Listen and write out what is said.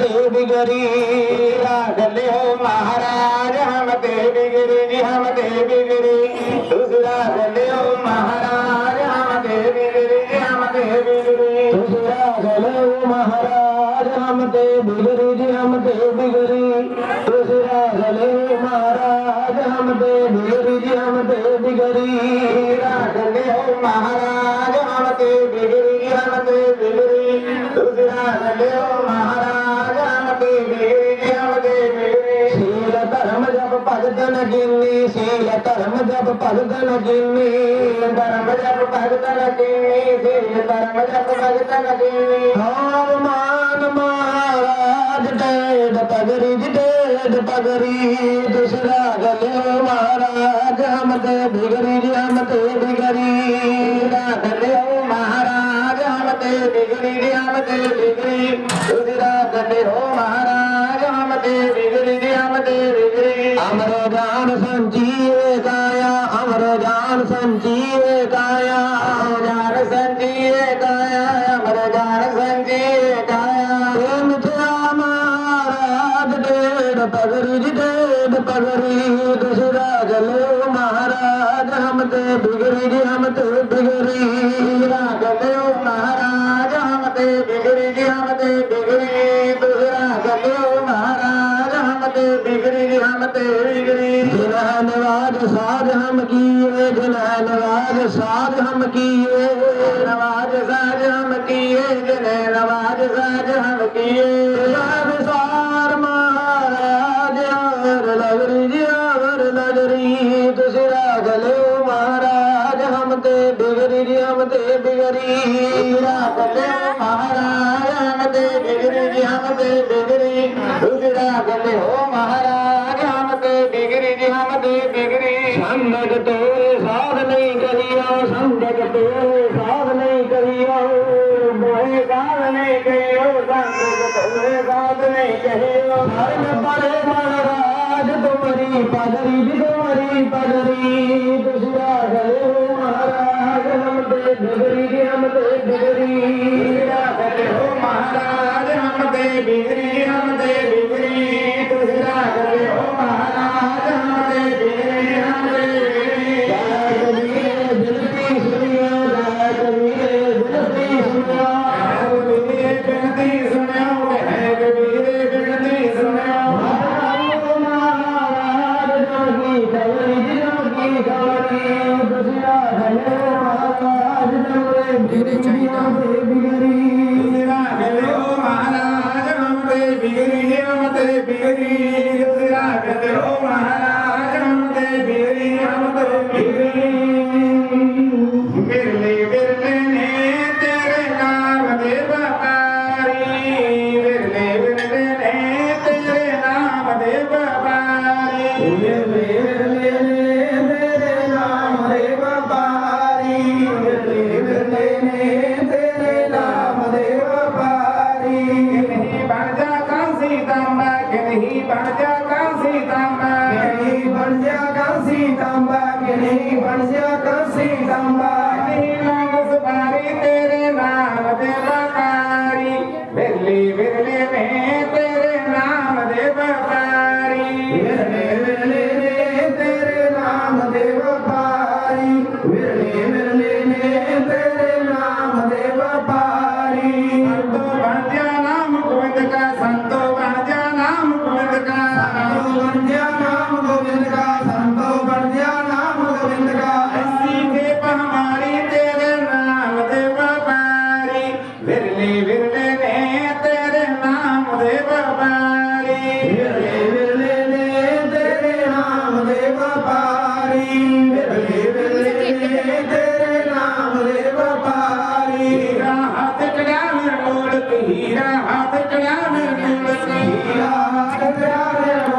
ਦੇਵ ਗਿਰੀ ਰਾਗ ਲਿਓ ਮਹਾਰਾਜ, ਹਮ ਦੇਵ ਗਿਰੀ ਜੀ ਹਮ ਦੇਵ ਗਿਰੀ ਤੁਸ ਰਾਗ ਲਿਓ ਮਹਾਰਾਜ, ਹਮ ਦੇਵ ਗਿਰੀ ਜੀ ਹਮ ਦੇਵ ਗਿਰੀ ਤੁਸ ਰਾਗ ਲਿਓ ਮਹਾਰਾਜ, ਹਮ ਦੇਵ ਗਿਰੀ ਜੀ ਹਮ ਦੇਵ ਗਿਰੀ ਧਰਮ ਜਪ ਭਗਤ ਨਗਿਨੀ ਸੀਲ ਧਰਮ ਜਪ ਭਗਤ ਨਗਿਨੀ ਧਰਮ ਜਪ ਭਗਤ ਨਗਿਨੀ ਸੀਲ ਧਰਮ ਜਪ ਭਗਤ ਨਗਿਨੀ ਹਰ ਮਾਨ ਮਹਾਰਾਜ ਡੇਡ ਪਗਰੀ ਡੇਡ ਪਗਰੀ, ਦੂਸਰਾ ਗਲਿਓ ਮਹਾਰਾਜ ਹਮ ਤੇ ਬਿਗਰੀ ਹਮ ਤੇ ਬਿਗਰੀ। ਦਾ ਗਲਿਓ ਮਹਾਰਾਜ ਹਮ ਤੇ ਬਿਗਰੀ ਹਮ ਤੇ ਬਿਗਰੀ। संजीए गाया जान संजीए गाया अमर जान संजीए गाया प्रेम डेढ़ पगरी डेढ़ पगरी दूसरा गलो महाराज हम ते बिगड़ी जी हम ते बिगड़ी गलो महाराज हम ते बिगड़ी जी हम ते बिगड़ी दूसरा गलो महाराज हम ते बिगड़ी जी हम ते बिगड़ी जिन्हने साज हम किए जिन्ह नवाज साज हम किए नवाज साज हम किए जिन्हें नवाज साज हम किए विसार महाराज और लगरी जी और लगरी दूसरा गले महाराज हम ते बिगरी जी हम ते बिगरी राग लियो महाराज हम ते बिगड़ी जी हम ते बिगड़ी दूसरा लियो महाराज ਮੁਹੰਮਦ ਤੋਂ ਸਾਧ ਨਹੀਂ ਕਰਿਆ, ਸੰਗਤ ਤੋਂ ਸਾਧ ਨਹੀਂ ਕਰਿਆ। ਮੋਏ ਗਾਲ ਨਹੀਂ ਗਇਓ ਸੰਗਤ ਤੋਂ ਸਾਧ ਨਹੀਂ ਕਰਿਆ ਹਰ ਪਰੇ ਮਨ ਰਾਜ ਤੁਮਰੀ ਪਦਰੀ ਬਿਦਵਰੀ ਪਦਰੀ ਦੁਸਰਾ ਗਲੇ ਹੋ ਮਹਾਰਾਜ, ਹਮ ਤੇ ਬਿਗਰੀ, ਹਮ ਤੇ ਬਿਗਰੀ। ਕਵਨੀ ਦੁਜਿਆ ਗਏ ਮਹਾਰਾਜ ਦੇ ਮੁਰੇ ਚਾਹੀਦਾ ਬਣ ਜਾ ਕਾਂਸੀ ਤਾਂਬਾ। ਕਿਹੜੀ ਬਣ ਜਾ ਕਾਂਸੀ ਤਾਂਬਾ ਕਿਹੜੀ ਬਣ ਜਾ ਕਾਂਸੀ ਤਾਂਬਾ। ਨੀਲਾ ਗੁਸਬਾਰੀ ਤੇਰੇ ਨਾਮ ਦੇ ਵਕਾਰੀ। ਵੇਲੀ Yeah.